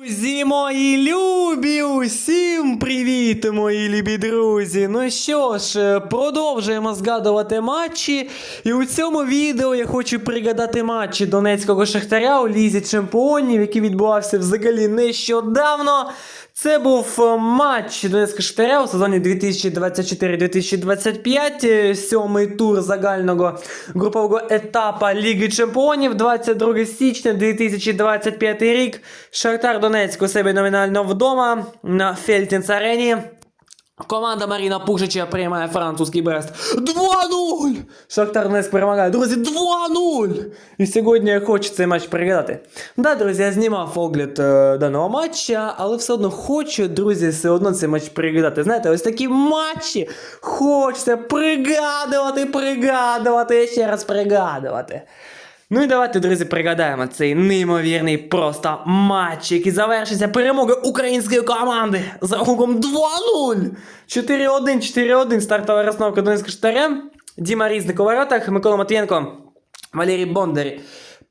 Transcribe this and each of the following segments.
Друзі мої любі, усім привіт, мої любі друзі. Ну що ж, е, продовжуємо згадувати матчі. І у цьому відео я хочу пригадати матчі Донецького Шахтаря у Лізі Чемпіонів, який відбувався взагалі нещодавно. Це був е, матч Донецького Шахтаря у сезоні 2024-2025, е, сьомий тур загального групового етапа Ліги Чемпіонів, 22 січня 2025 рік. Шахтар Донецьк себе номінально вдома на Фельтінс Арені. Команда Маріна Пушича приймає французький Брест. 2-0! Шахтар Донецьк перемагає. Друзі, 2-0! І сьогодні я хочу цей матч пригадати. Да, друзі, я знімав огляд е, даного матча, але все одно хочу, друзі, все одно цей матч пригадати. Знаєте, ось такі матчі хочеться пригадувати, пригадувати, ще раз пригадувати. Ну і давайте, друзі, пригадаємо цей неймовірний просто матч, який завершиться перемогою української команди за рахунком 2-0. 4-1, 4-1. Стартова розновка Донецька Штаря. Діма Різник у воротах, Микола Матвієнко, Валерій Бондар.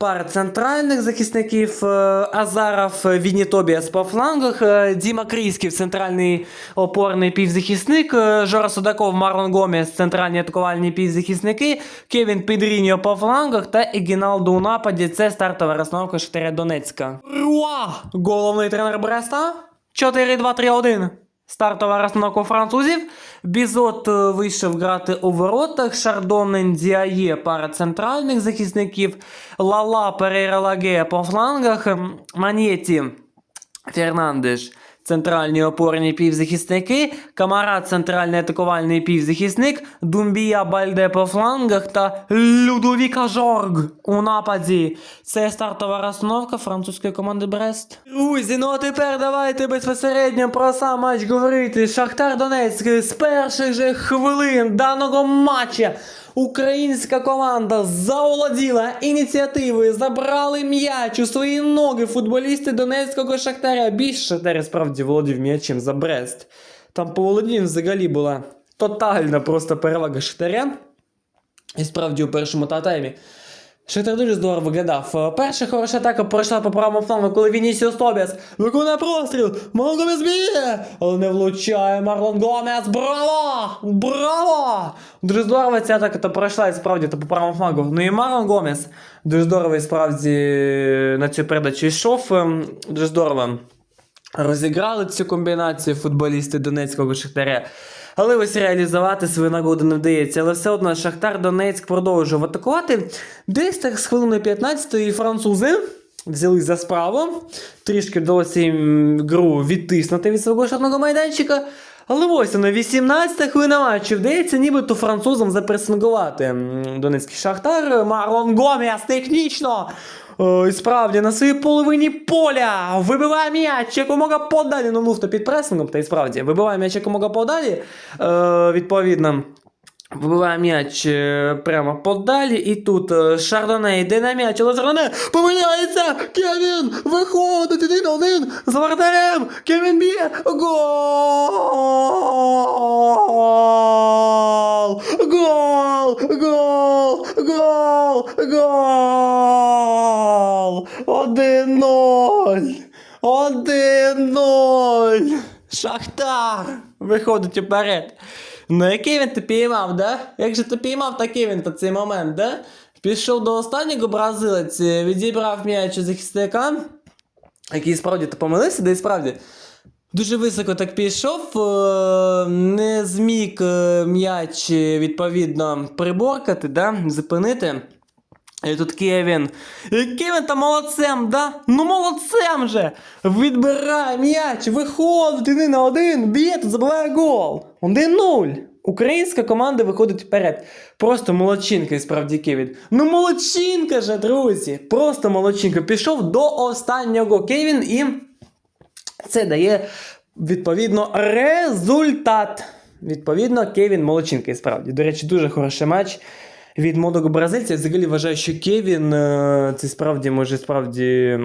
Пара центральних захисників е, Азаров, е, Віні Тобіас по флангах, е, Діма Крійський, центральний опорний півзахисник, Жора Судаков, Марлон Гомес, центральні атакувальні півзахисники, Кевін Підріньо по флангах та Егіналду у нападі. Це стартова розстановка Шахтаря Донецька. Руа! Головний тренер Бреста. 4-2-3-1. Стартова розстановка французів. Бізот е, вийшов грати у воротах. Шардон Діає пара центральних захисників. Лала Перейра Лагея по флангах. Манєті Фернандеш. Центральні опорні півзахисники, Камара центральний атакувальний півзахисник, Думбія Бальде по флангах та Людовіка Жорг у нападі. Це стартова розстановка французької команди Брест. Друзі, ну а тепер давайте безпосередньо про сам матч говорити. Шахтар Донецьк з перших же хвилин даного матча. Українська команда заволоділа ініціативою, забрали м'яч у свої ноги футболісти Донецького Шахтаря. Більше Шахтар справді володів м'ячем за Брест. Там по володінню взагалі була тотальна просто перевага Шахтаря. І справді у першому таймі. Шахтар дуже здорово виглядав. Е, Перша хороша атака пройшла по правому флангу, коли Вінісіус Тобіас виконує простріл. Марлон Гомес б'є, але не влучає Марлон Гомес. Браво! Браво! Дуже здорово ця атака то пройшла і справді то по правому флангу. Ну і Марлон Гомес дуже здорово і справді на цю передачу йшов. Ем, Дуже здорово розіграли цю комбінацію футболісти Донецького Шахтаря. Але ось реалізувати свою нагоду не вдається. Але все одно Шахтар Донецьк продовжував атакувати. Десь так з хвилини 15-ї французи взяли за справу. Трішки вдалося їм гру відтиснути від свого штатного майданчика. Але ось на 18 хвилина матчу вдається нібито французам запресингувати Донецький Шахтар. Марлон Гомес технічно. І справді на своїй половині поля вибиває м'яч якомога подалі. Ну, муфта під пресингом, та й справді вибиває м'яч якомога подалі. Е, відповідно. Вибиває м'яч е, прямо подалі, і тут е, Шардоне йде на м'яч, але Шардоне помиляється! Кевін виходить один один з вратарем! Кевін б'є! Гол! Гол! Гол! Гол! Гол! Один ноль! Один ноль! Шахтар виходить уперед. Ну, який він ти піймав, да? Як же ти піймав такий він та цей момент, да? Пішов до останнього бразилець, е, відібрав м'яч у захисника, який справді то помилився, да і справді. Дуже високо так пішов, е, не зміг е, м'яч відповідно приборкати, да? зупинити. І тут Кевін. Кевін там молодцем, да? Ну молодцем же! Відбирає м'яч, виходить один на один, б'є, тут забиває гол. 1-0. Українська команда виходить вперед. Просто молодчинка, і справді Кевін. Ну молодчинка же, друзі! Просто молодчинка. Пішов до останнього Кевін і це дає відповідно результат. Відповідно, Кевін молодчинка, і справді. До речі, дуже хороший матч від молодого бразильця. Я взагалі вважаю, що Кевін е, це справді може справді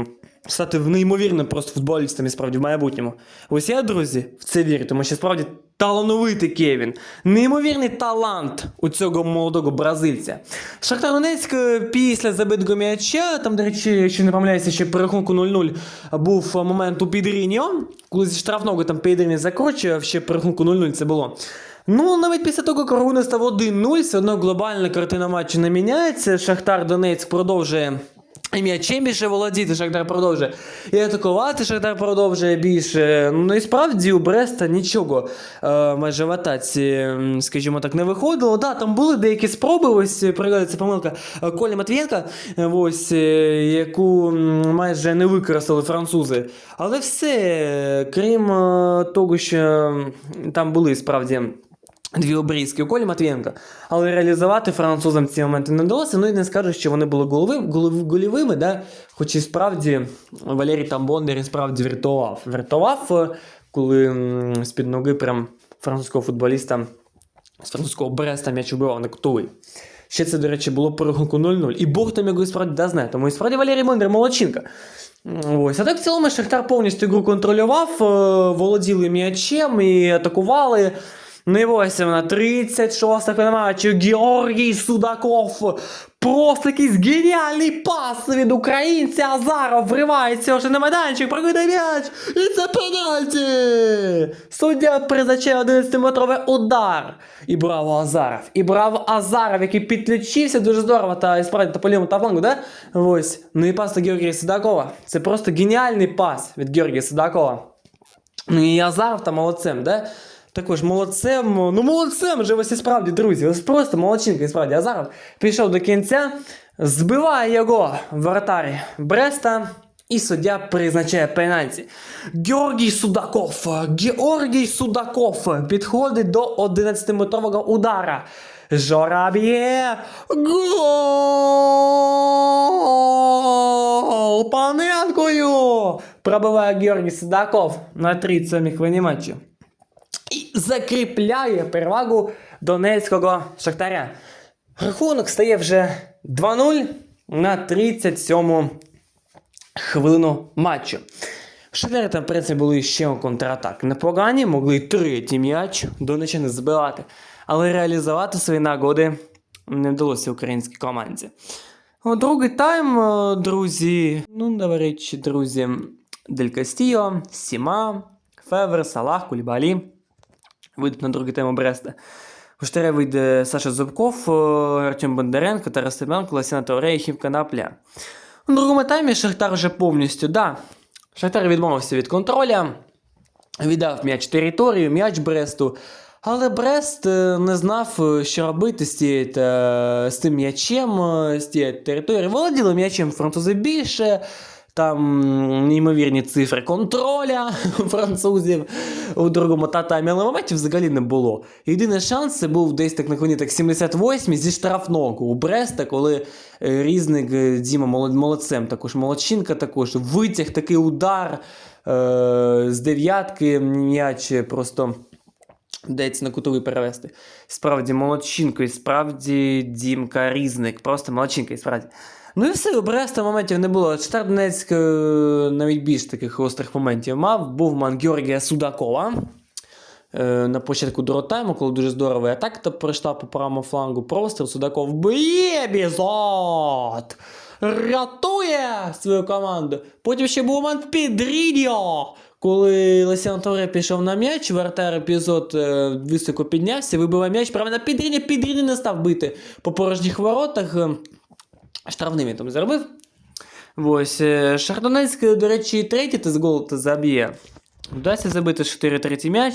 стати неймовірним просто футболістом і справді в майбутньому. Ось я, друзі, в це вірю, тому що справді талановитий Кевін. Неймовірний талант у цього молодого бразильця. Шахтар Донецьк е, після забитого м'яча, там, до речі, якщо не помиляюся, ще при рахунку 0-0 був момент у Підріньо, коли зі штрафного там Підріньо закручував, ще при рахунку 0-0 це було. Ну, навіть після того, коли рахунок став 1-0, все одно глобальна картина матчу не міняється. Шахтар Донецьк продовжує і м'ячем більше володіти, Шахтар продовжує. І атакувати Шахтар продовжує більше. Ну і справді у Бреста нічого е, майже в атаці, скажімо так, не виходило. Да, там були деякі спроби, ось пригадується помилка е, Колі Матвієнка, е, ось, е, яку майже не використали французи. Але все, крім того, що там були справді. Дві обрізки у Колі Матвієнка, але реалізувати французам ці моменти не вдалося. Ну і не скажу, що вони були голівими, да? хоч і справді Валерій Тамбондар справді врятував. Врятував, е, коли з-під ноги прям французького футболіста з французького Бреста м'яч убивав на кутовий. Ще це, до речі, було по рахунку 0-0. І Бог там його справді да знає. Тому і справді Валерій Бондар молодчинка. Ось. А так в цілому Шахтар повністю гру контролював, е, володіли м'ячем і атакували. Ну і ось вона 36 хвилина матчу. Георгій Судаков. Просто якийсь геніальний пас від українця. Азаров вривається вже на майданчик, прокидає м'яч. І це пенальті. Суддя призначає 11-метровий удар. І браво Азаров. І браво Азаров, який підключився дуже здорово та справді та по та флангу, да? Ось. Ну і пас до Георгія Судакова. Це просто геніальний пас від Георгія Судакова. Ну і Азаров там молодцем, да? Також молодцем, ну молодцем же ось і справді, друзі. Ось просто молодчинка, і справді. Азаров пішов до кінця, збиває його воротар Бреста. І суддя призначає пенальті. Георгій Судаков, Георгій Судаков підходить до 11-метрового удара. Жораб'є. Гол! Паненкою! Пробиває Георгій Судаков на 37 хвилині матчу закріпляє перевагу донецького шахтаря. Рахунок стає вже 2-0 на 37-му хвилину матчу. Шахтарі там, в принципі, були ще контратак. Непогані, могли третій м'яч донеччини збивати, але реалізувати свої нагоди не вдалося українській команді. Другий тайм, друзі. Ну, до речі, друзі, Дель Кастіо, Сіма, Февер, Салах, Кулібалі вийдуть на другий тайм у Бреста. У штаря вийде Саша Зубков, е, Артем Бондаренко, Тарас Семенко, Лосяна Тауре і Хім Канапля. У другому таймі Шахтар вже повністю, да. Шахтар відмовився від контроля, віддав м'яч територію, м'яч Бресту. Але Брест е, не знав, е, що робити з, тією, з тим м'ячем, е, з тією територією. Володіли м'ячем французи більше. Там неймовірні цифри контроля французів у другому татамі, але моментів взагалі не було. Єдиний шанс це був десь так на коні так 78 зі штрафного у Бреста, коли е, різник е, Діма молодцем, також молодчинка також витяг такий удар е, з дев'ятки м'яч просто. Вдається на кутовий перевести. Справді молодчинка, і справді Дімка Різник. Просто молодчинка, і справді. Ну і все, у Бреста моментів не було. Штар е, навіть більш таких гострих моментів мав. Був ман Георгія Судакова. Е, На початку другого коли дуже здорова атака та пройшла по правому флангу простір, Судаков б'є бізот! Рятує свою команду. Потім ще був момент Підрідіо, коли Лесіан Торе пішов на м'яч, вратар епізод е, високо піднявся, вибиває м'яч, прямо на Підріні, Підріні не став бити по порожніх воротах. Е, Штрафним він там зробив. Ось. е, Шардонецьк, до речі, третій голу та заб'є. Вдасться забити 4 третій м'яч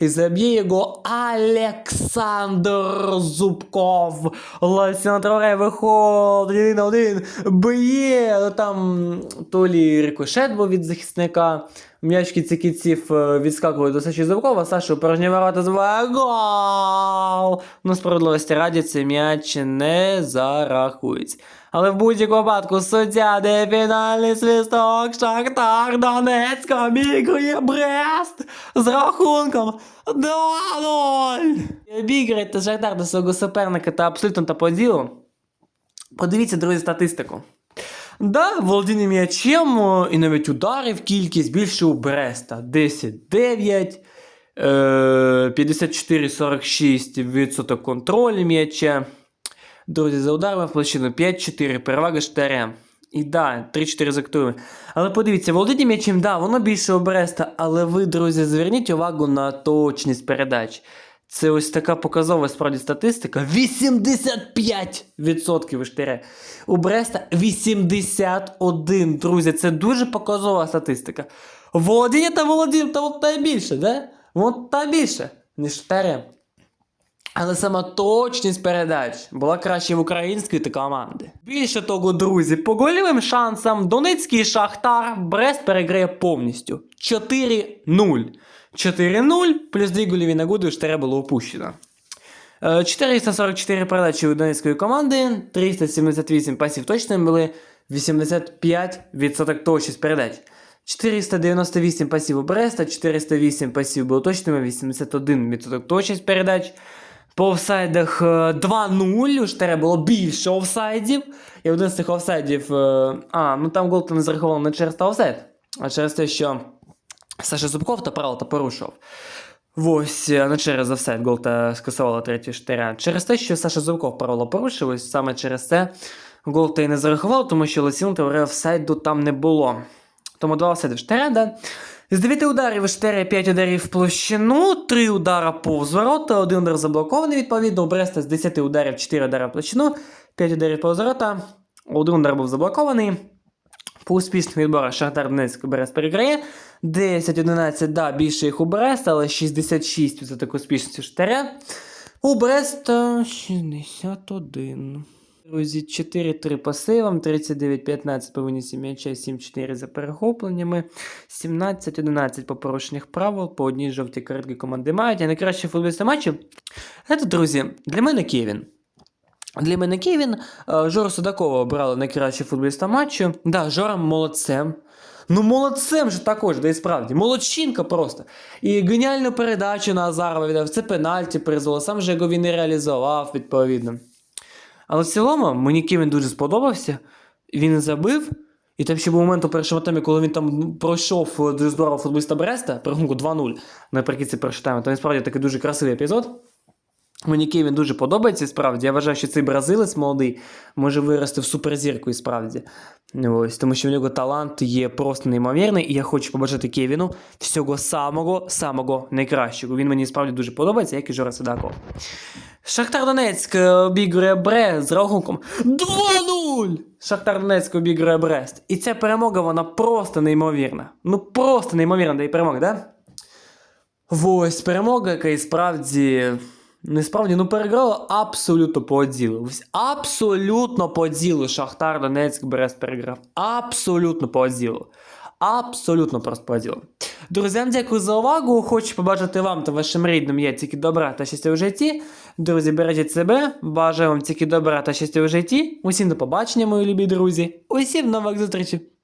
і заб'є його Олександр Зубков. Лосян Троре виходить один на один, б'є. Там то лі рикошет був від захисника. М'яч кіців е, відскакує до Саші Зубкова, Саша порожні ворота забиває гол. Ну, справедливості раді, цей м'яч не зарахується. Але в будь-якому випадку суддя де фінальний свисток Шахтар Донецьк обігрує Брест з рахунком 2-0. Обіграєте Шахтар до свого суперника та абсолютно та по ділу. Подивіться, друзі, статистику. Да, володіння м'ячем і навіть ударів кількість більше у Бреста. 10-9, е, 54-46 відсоток контролю м'яча. Друзі, за ударами в площину 5-4, перевага штаря. І да, 3-4 з активами. Але подивіться, володіння м'ячем, да, воно більше у Бреста, але ви, друзі, зверніть увагу на точність передач. Це ось така показова справді статистика. 85% у штире. У Бреста 81, друзі. Це дуже показова статистика. Володіння та володіння, та та більше, да? От та більше, ніж штире. Але сама точність передач була краще в української та команди. Більше того, друзі, по гольовим шансам Донецький Шахтар Брест переграє повністю 4-0. 4-0 плюс 2 гольові нагоди у Штаре було опущено. Е, 444 передачі у Донецької команди, 378 пасів точними були, 85% точність передач. 498 пасів у Бреста, 408 пасів було точними, 81% точність передач. По офсайдах е, 2-0, у Штаре було більше офсайдів. І один з цих офсайдів. е, А, ну там гол не зарахував не через та офсайд, а через те, що Саша Зубков та правило та порушив. Ось, не через офсайд гол та скасувала третій штиря. Через те, що Саша Зубков правило порушив, ось саме через це гол та й не зарахував, тому що Лосіон теорія офсайду там не було. Тому два офсайди в штиря, да? З 9 ударів у штиря 5 ударів в площину, 3 удара повз ворота, 1 удар заблокований, відповідно, у Бреста з 10 ударів 4 удари в площину, 5 ударів повз ворота, 1 удар був заблокований. По успішних відборах Шахтар Донецьк Брест переграє. 10-11, да, більше їх у Брест, але 66% успішності Шахтаря. У Бреста 61. Друзі, 4-3 по сейвам, 39-15 по винісі м'яча, 7-4 за перехопленнями, 17-11 по порушених правил, по одній жовтій картки команди мають. А найкраще футболісти матчу. Знаєте, друзі, для мене Кевін. Для мене Кевін, е, Жору Судакова обрали найкраще футболіста матчу. Да, Жора молодцем. Ну, молодцем же також, да і справді. Молодчинка просто. І геніальну передачу на Азарова віддав. Це пенальті призвело, сам же його він і реалізував, відповідно. Але в цілому мені Кевін дуже сподобався. Він забив. І там ще був момент у першому таймі, коли він там ну, пройшов е, дуже здорово футболіста Бреста, при рахунку 2-0 наприкінці першого тайму. Там справді такий дуже красивий епізод. Мені Кевін дуже подобається, справді. Я вважаю, що цей бразилець молодий може вирости в суперзірку і справді. Ось, тому що в нього талант є просто неймовірний, і я хочу побажати Кевіну всього самого самого найкращого. Він мені справді дуже подобається, як і Жора Садаков. Шахтар Донецьк обігрує Брест з рахунком 2-0! Шахтар Донецьк обігрує Брест. І ця перемога, вона просто неймовірна. Ну просто неймовірна, да і перемога, да? Ось перемога, яка і справді. Не справді, ну переграла абсолютно по ділу. Абсолютно по ділу. Шахтар Донецьк Брест переграв. Абсолютно по ділу. Абсолютно просто по ділу. Друзям, дякую за увагу. Хочу побажати вам та вашим рідним є тільки добра та щастя в житті. Друзі, бережіть себе. Бажаю вам тільки добра та щастя в житті. Усім до побачення, мої любі друзі. Усім нових зустрічей.